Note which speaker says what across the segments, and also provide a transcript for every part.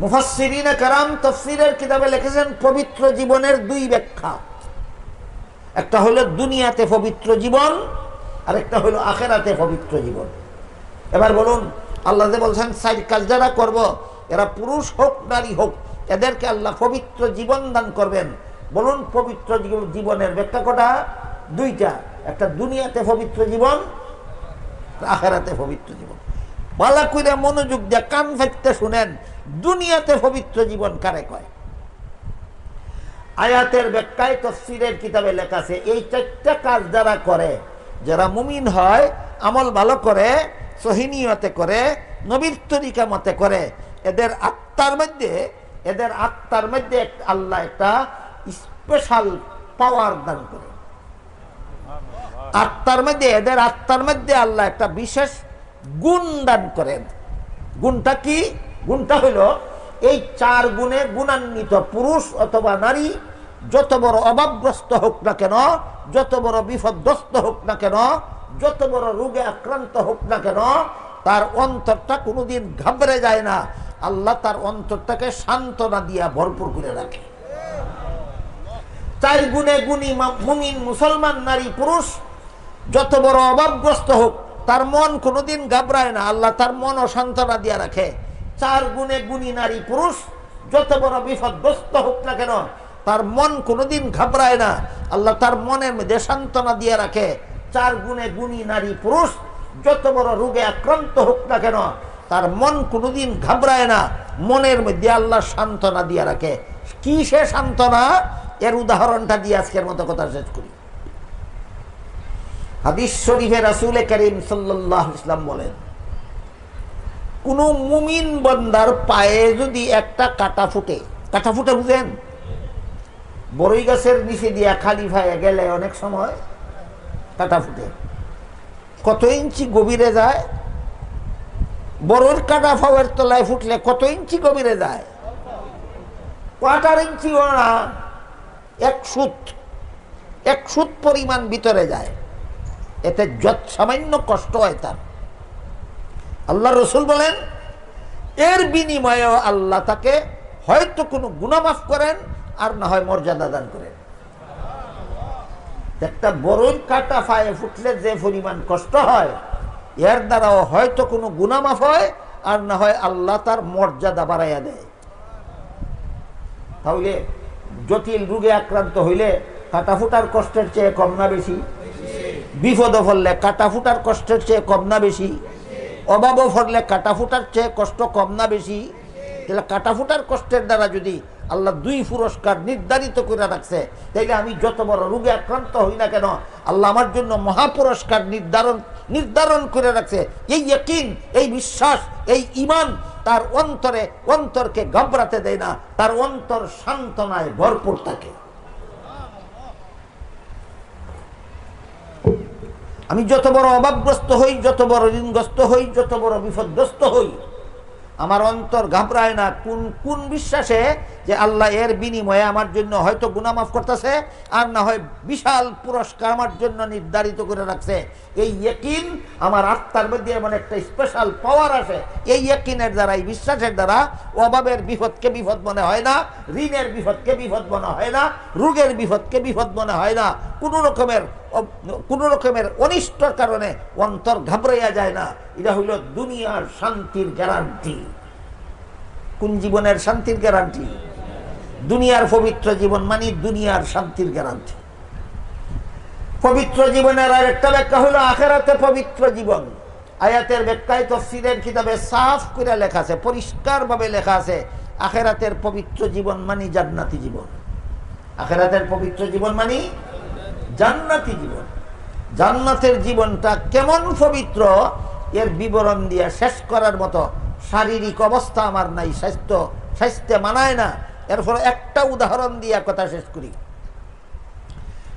Speaker 1: মুফাসসিরিনে কারাম তফসিরের কিতাবে লিখেছেন পবিত্র জীবনের দুই ব্যাখ্যা। একটা হলো দুনিয়াতে পবিত্র জীবন আর একটা হলো আখেরাতে পবিত্র জীবন। এবার বলুন, আল্লাহ বলছেন, সাইড কাজ যারা করব, এরা পুরুষ হোক, নারী হোক, এদেরকে আল্লাহ পবিত্র জীবন দান করবেন। বলুন, পবিত্র জীবনের ব্যাখ্যা কটা? দুইটা। একটা দুনিয়াতে পবিত্র জীবন, আখেরাতে পবিত্র জীবন। বালা কইরা মনোযোগ দিয়ে কান ফেটতে শুনেন। দুনিয়াতে পবিত্র জীবন কারে কয়? আয়াতের ব্যাখ্যায় তফসিরের কিতাবে লেখা আছে, এই চারটা কাজ যারা করে, যারা মুমিন হয়, আমল ভালো করে সহিনিয়তে করে, নবীর তরিকা মতে করে, এদের আত্মার মধ্যে, এদের আত্মার মধ্যে আল্লাহ একটা স্পেশাল পাওয়ার দান করে। আত্মার মধ্যে, এদের আত্মার মধ্যে আল্লাহ একটা বিশেষ গুণ দান করেন। গুণটা কি? গুণটা হইল এই চার গুণে গুণান্বিত পুরুষ অথবা নারী, যত বড় অভাবগ্রস্ত হোক না কেন, যত বড় বিপদগ্রস্ত হোক না কেন, যত বড় রোগে আক্রান্ত হোক না কেন, তার অন্তরটা কোনোদিন ঘাবড়ে যায় না। আল্লাহ তার অন্তরটাকে সান্ত্বনা দিয়া ভরপুর করে রাখে। চার গুণে গুণী মুমিন মুসলমান, নারী, পুরুষ, যত বড় অভাবগ্রস্ত হোক, তার মন কোনোদিন ঘাবড়ায় না। আল্লাহ তার মন সান্ত্বনা দিয়ে রাখে। চার গুণে গুণী নারী পুরুষ, যত বড় বিপদগ্রস্ত হোক না কেন, তার মন কোনোদিন ঘাবড়ায় না। আল্লাহ তার মনের মধ্যে সান্ত্বনা দিয়ে রাখে। চার গুণে গুণী নারী পুরুষ, যত বড় রোগে আক্রান্ত হোক না কেন, তার মন কোনোদিন ঘাবড়ায় না। মনের মধ্যে আল্লাহ সান্ত্বনা দিয়ে রাখে। কি সে সান্ত্বনা? এর উদাহরণটা দিয়ে আজকের মতো কথা শেষ করি। হাদিস শরীফে রাসুল করিম সাল্লাহ ইসলাম বলেন কোন মুমিন বন্দার পায়ে যদি একটা কাটা ফুটে কাটা ফুটে বুঝেন? বড়ই গাছের নিচে দিয়া খালি ভাইয়ে গেলে অনেক সময় কাটা ফুটে। কত ইঞ্চি গভীরে যায়? বড়র কাটা ফাওয়ার তলায় ফুটলে কত ইঞ্চি গভীরে যায়? কোয়াটার ইঞ্চি না, এক সুত এক সুত পরিমাণ ভিতরে যায়। এতে যত সামান্য কষ্ট হয় তার। আল্লাহ রসুল বলেন, এর বিনিময়ে আল্লাহ তাকে হয়তো কোনো গুণামাফ করেন আর না হয় মর্যাদা দান করেন। একটা বড়ই কাটা ফায়ে ফুটলে যে পরিমাণ কষ্ট হয়, এর দ্বারাও হয়তো কোনো গুণামাফ হয় আর না হয় আল্লাহ তার মর্যাদা বাড়াইয়া দেয়। তাহলে জটিল রোগে আক্রান্ত হইলে কাটা ফুটার কষ্টের চেয়ে কম না বেশি? বিপদে ফললে কাটা ফুটার কষ্টের চেয়ে কম না বেশি? অভাবও ফললে কাটাফুটার চেয়ে কষ্ট কম না বেশি। তাহলে কাটা ফুটার কষ্টের দ্বারা যদি আল্লাহ দুই পুরস্কার নির্ধারিত করে রাখছে, তাইলে আমি যত বড় রোগে আক্রান্ত হই না কেন, আল্লাহ আমার জন্য মহাপুরস্কার নির্ধারণ নির্ধারণ করে রাখছে। এই ইয়কিন, এই বিশ্বাস, এই ইমান তার অন্তরে অন্তরকে ঘাবড়াতে দেয় না, তার অন্তর সান্ত্বনায় ভরপুর থাকে। আমি যত বড় অভাবগ্রস্ত হই, যত বড় ঋণগ্রস্ত হই, যত বড় বিপদগ্রস্ত হই, আমার অন্তর ঘাবড়ায় না। কোন কোন বিশ্বাসে যে আল্লাহ এর বিনিময়ে আমার জন্য হয়তো গুনামাফ করতেছে, আর না হয় বিশাল পুরস্কার আমার জন্য নির্ধারিত করে রাখছে। এই ইয়কিন আমার আত্মার মধ্যে এমন একটা স্পেশাল পাওয়ার আসে এই ইয়কিনের দ্বারা, এই বিশ্বাসের দ্বারা অভাবের বিপদকে বিপদ মনে হয় না, ঋণের বিপদকে বিপদ মনে হয় না, রোগের বিপদকে বিপদ মনে হয় না। কোনো রকমের কোনো রকমের অনিষ্টর কারণে অন্তর ঘাবড়াইয়া যায় না। এটা হইল দুনিয়ার শান্তির গ্যারান্টি কোন জীবনের শান্তির গ্যারান্টি দুনিয়ার পবিত্র জীবন মানে দুনিয়ার শান্তির গ্যারান্টি পবিত্র জীবনের আর একটা ব্যাখ্যা হলো আখেরাতে পবিত্র জীবন। আয়াতের ব্যাখ্যায় তফসিরের কিতাবে সাফ করে লেখা আছে, পরিষ্কারভাবে লেখা আছে, আখেরাতের পবিত্র জীবন মানি জান্নাতি জীবন। আখেরাতের পবিত্র জীবন মানি জান্নাতি জীবন। জান্নাতের জীবনটা কেমন পবিত্র, এর বিবরণ দিয়ে শেষ করার মতো শারীরিক অবস্থা আমার নাই, স্বাস্থ্য, স্বাস্থ্যে মানায় না এর ফলে একটা উদাহরণ দিয়ে কথা শেষ করি।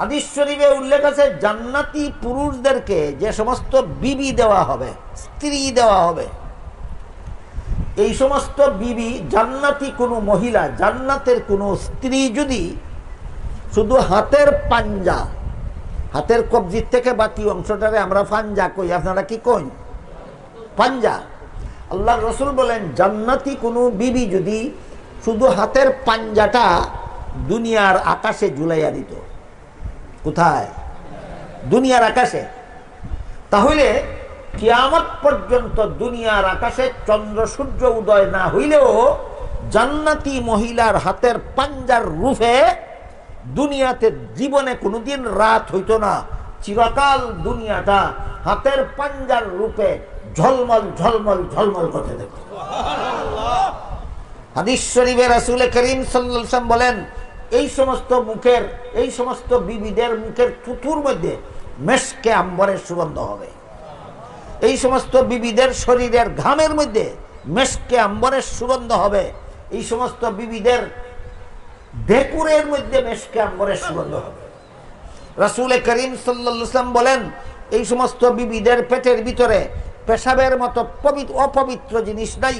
Speaker 1: হাদিস শরীফে উল্লেখ আছে, জান্নাতি পুরুষদেরকে যে সমস্ত বিবি দেওয়া হবে, স্ত্রী দেওয়া হবে, এই সমস্ত বিবি জান্নাতি কোনো মহিলা, জান্নাতের কোনো স্ত্রী যদি শুধু হাতের পাঞ্জা, হাতের কবজির থেকে বাকি অংশটারে আমরা পাঞ্জা কই, আপনারা কি কই পাঞ্জা। আল্লাহ রসুল বলেন, জান্নাতি কোনো বিবি যদি শুধু হাতের পাঞ্জাটা দুনিয়ার আকাশে ঝুলাইয়া দিত। কোথায়? দুনিয়ার আকাশে। তাহলে কিয়ামত পর্যন্ত দুনিয়ার আকাশে চন্দ্র, সূর্য উদয় না হইলেও জান্নাতি মহিলার হাতের পাঞ্জার রূপে দুনিয়াতে জীবনে কোনোদিন রাত হইত না। চিরকাল দুনিয়াটা হাতের পাঞ্জার রূপে ঝলমল ঝলমল ঝলমল করতে দেখো হাদিস শরীফে রাসূল করিম সাল্লাল্লাহু বলেন, এই সমস্ত মুখের, এই সমস্ত বিবিদের মুখের থুথুর মধ্যে মেশকে, আম্বরের সুগন্ধ হবে। এই সমস্ত বিবিদের শরীরের ঘামের মধ্যে মেশকে, আম্বরের সুগন্ধ হবে। এই সমস্ত বিবিদের ডেকুরের মধ্যে মেশকে, আম্বরের সুগন্ধ হবে। রাসূল করিম সাল্লাল্লাহু বলেন, এই সমস্ত বিবিদের পেটের ভিতরে পেশাবের মতো পবিত্র, অপবিত্র জিনিস নাই।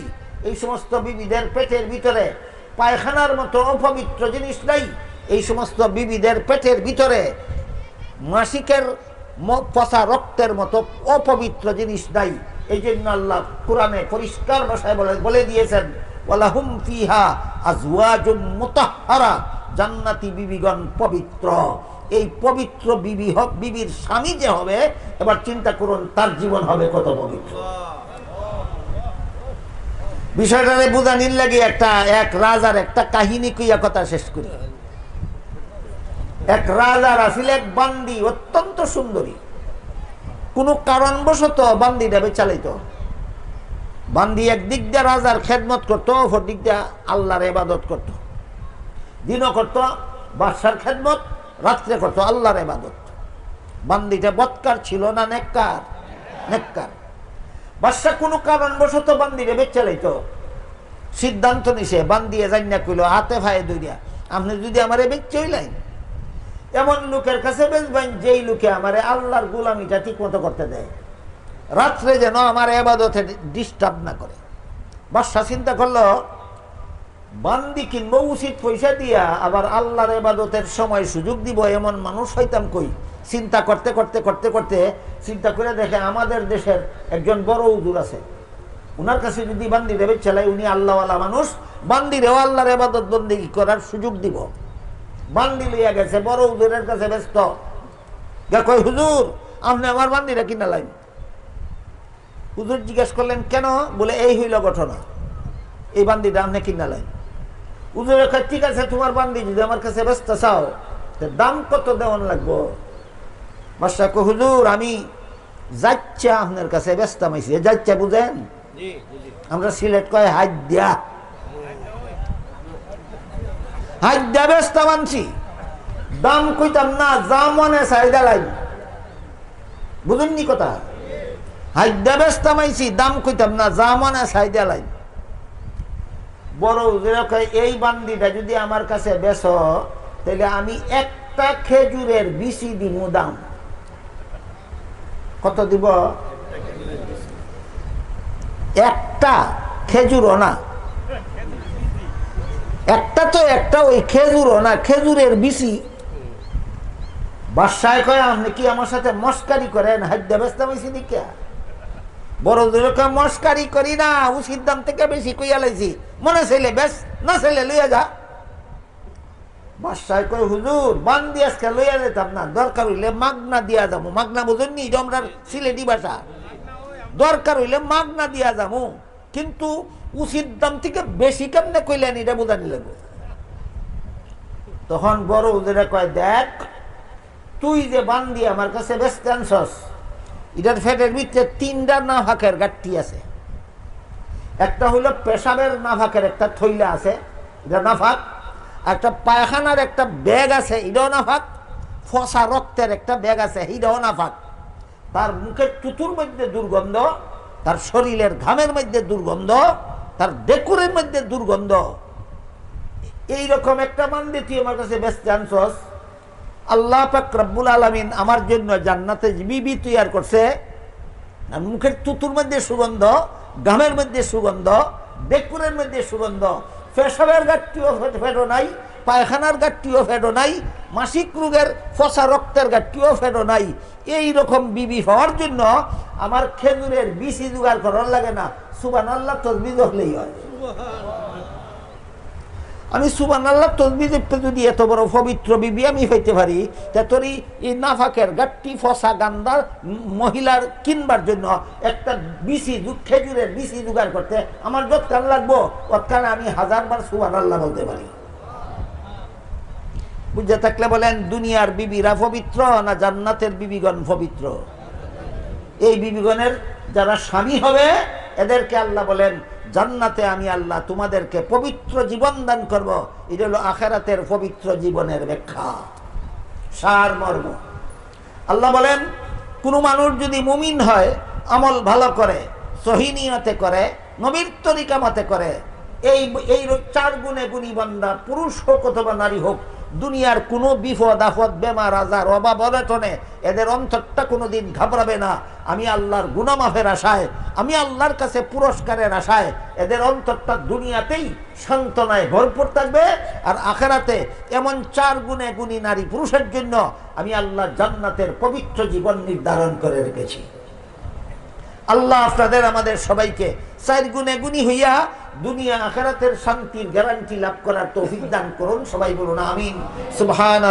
Speaker 1: এই সমস্ত বিবিদের পেটের ভিতরে পায়খানার মতো অপবিত্র জিনিস নাই। এই সমস্ত বিবিদের পেটের ভিতরে মাসিকের পচা রক্তের মতো অপবিত্র জিনিস নাই। এই জন্য আল্লাহ কোরআনে পরিষ্কার ভাষায় বলে বলে দিয়েছেন ফিহা জান্নাতি বিবিগণ পবিত্র। এই পবিত্র বিবি বিবির স্বামী যে হবে, এবার চিন্তা করুন তার জীবন হবে কত পবিত্র। বিষয়টারে বুঝানির লাগে একটা, এক রাজার একটা কাহিনী কইয়া কথা শেষ করি। এক রাজার আসিল এক বান্দি অত্যন্ত সুন্দরী। কোন কারণবশত বান্দিটা বেচালিত বান্দি একদিক দিয়ে রাজার খেদমত করত দিক দিয়ে আল্লাহর এবাদত করত। দিনও করত, বাদশার খেদমত, রাত্রে করত, আল্লাহর এবাদত বান্দিটা বৎকার ছিল না নেককার? নেককার। বাদশা কোনো কারণবশত বান্দিরে বেচালাইতো সিদ্ধান্ত নিছে, বান্দিয়ে জান্না কইল, হাতে ভাই দুইয়া আপনি যদি আমার বেচেই লাইন এমন লোকের কাছে বেচবেন যেই লোকে আমার আল্লাহর গুলামিটা ঠিক মতো করতে দেয়। রাত্রে যেন আমার এবাদতে ডিস্টার্ব না করে। বাদশা চিন্তা করল বান্দি কিনবো উচিত পয়সা দিয়া আবার আল্লাহর এবাদতের সময় সুযোগ দিব, এমন মানুষ হইতাম কই? চিন্তা করতে করতে করতে করতে চিন্তা করে দেখে আমাদের দেশের একজন বড় উজুর আছে। উনার কাছে যদি বান্দি দেবে চালাই, উনি আল্লাহওয়ালা মানুষ, বান্দিরেও আল্লাহর এবাদত বন্দি করার সুযোগ দিব। বান্দি লইয়া গেছে, বড় উদুরের কাছে ব্যস্ত। কয়, হুজুর, আপনি আমার বান্দিরা কিনা লাইন? হুজুর জিজ্ঞেস করলেন, কেন? বলে, এই হইল ঘটনা। এই বান্দিটা আপনি কিনা লাইন? হুজুরের কয় ঠিক আছে তোমার বান্দি যদি আমার কাছে ব্যস্ত চাও তো দাম কত দেওয়ান লাগবো? কয় হুজুর আমি যাচ্ছা আপনার কাছে ব্যস্ত মাইছি। যাচ্ছা বুঝেন? আমরা সিলেট কয় হাত দিয়া। হাত দিয়া ব্যস্ত মানছি। দাম কইতাম না যা মনে চাহিদা লাই বুঝুননি কথা? হাইদা ব্যস্ত মাইছি দাম কইতাম না যা মনে চাহিদা বড় এই বান্দিটা যদি আমার কাছে বেচ, তাহলে আমি একটা খেজুরের বিশি দিব দাম। কত দিব? একটা খেজুরও না। একটা তো একটা, ওই খেজুরও না, খেজুরের বিচি। বাসায় কয়, আপনি কি আমার সাথে মস্কারি করেন? হাদ্যা ব্যস্ত হয়েছি দিকা বড় দুর্গা মস্কারি করি না উচিত দাম থেকে বেশি কইয়া লাইছি। মনে চাইলে বেশ, না চাইলে লইয়া যা। বাসায় কয়, হুজুর বান্দি আজকে লইয়া যেতাম না, দরকার হইলে মাগনা দিয়া যাব। মাগনা বুঝুননি আমরা সিলেটি ভাষা। দরকার হইলে মাগনা দিয়া যাব। কিন্তু উচিত দাম থেকে বেশি কেমনে কইলেন, এটা বোঝানি লাগবে। তখন বড় হুজুরে কয়, দেখ, তুই যে বান্দি আমার কাছে ব্যস্ত আনছস এটার ফ্যাটের ভিতরে তিনটা নাফাকের গাঠটি আছে। একটা হইল পেশাবের নাফাকের একটা থইলা আছে, এটা নাফাক। একটা পায়খানার একটা ব্যাগ আছে, এটাও নাফাক। ফসা রক্তের একটা ব্যাগ আছে, এটাও নাফাক। তার মুখের টুতুর মধ্যে দুর্গন্ধ, তার শরীরের ঘামের মধ্যে দুর্গন্ধ, তার ডেকুরের মধ্যে দুর্গন্ধ। এইরকম একটা মান্দি তুই আমার কাছে ব্যস্ত আনছস আল্লাহ পাক রব্বুল আলমিন আমার জন্য জান্নাতে বিবি তৈয়ার করছে। মুখের তুতুর মধ্যে সুগন্ধ, গামের মধ্যে সুগন্ধ বেকুরের মধ্যে সুগন্ধ পেশাবের গাঠটিও ফেটো নাই, পায়খানার গাঠটিও ফেটো নাই, মাসিক রোগের ফসা রক্তের গাঠিও ফেরো নাই। এই রকম বিবি হওয়ার জন্য আমার খেজুরের বিসি জোগাড় করার লাগে না। সুবান আল্লাহ তসবি হলেই হয়। আমি সুবান আল্লাহ তসবি যদি এত বড় পবিত্র বিবি আমি হইতে পারি, তা তোর এই নাফাকের গাট্টি, ফসা গান্দার মহিলার কিনবার জন্য একটা বিসি খেজুরের বিসি জোগাড় করতে আমার যৎকান লাগবো। তৎকাল আমি হাজারবার সুবান আল্লাহ বলতে পারি। বুঝে থাকলে বলেন, দুনিয়ার বিবিরা পবিত্র না জান্নাতের বিবিগণ পবিত্র? এই বিবিগণের যারা স্বামী হবে, এদেরকে আল্লাহ বলেন জান্নাতে আমি আল্লাহ তোমাদেরকে পবিত্র জীবন দান করব। এটা হলো আখেরাতের পবিত্র জীবনের ব্যাখ্যা। সার মর্ম। আল্লাহ বলেন, কোনো মানুষ যদি মুমিন হয়, আমল ভালো করে সহিনিয়তে করে, নবীর তরিকা মতে করে, এই এই চার গুণে গুণী বান্দা পুরুষ হোক অথবা নারী হোক দুনিয়ার কোনো বিপদ, আপদ, বেমার, আজার, অভাব, অনটনে এদের অন্তরটা কোনোদিন ঘাবড়াবে না। আমি আল্লাহর গুণমাফের আশায়, আমি আল্লাহর কাছে পুরস্কারের আশায় এদের অন্তরটা দুনিয়াতেই সান্ত্বনায় ভরপুর থাকবে আর আখেরাতে এমন চার গুণে গুণী নারী পুরুষের জন্য আমি আল্লাহ জান্নাতের পবিত্র জীবন নির্ধারণ করে রেখেছি। আল্লাহ আপনাদের, আমাদের সবাইকে চার গুণে গুণী হইয়া দুনিয়া আখারাতের শান্তির গ্যারান্টি লাভ করার তৌফিক দান করুন। সবাই বলুন, আমিন। সুবহান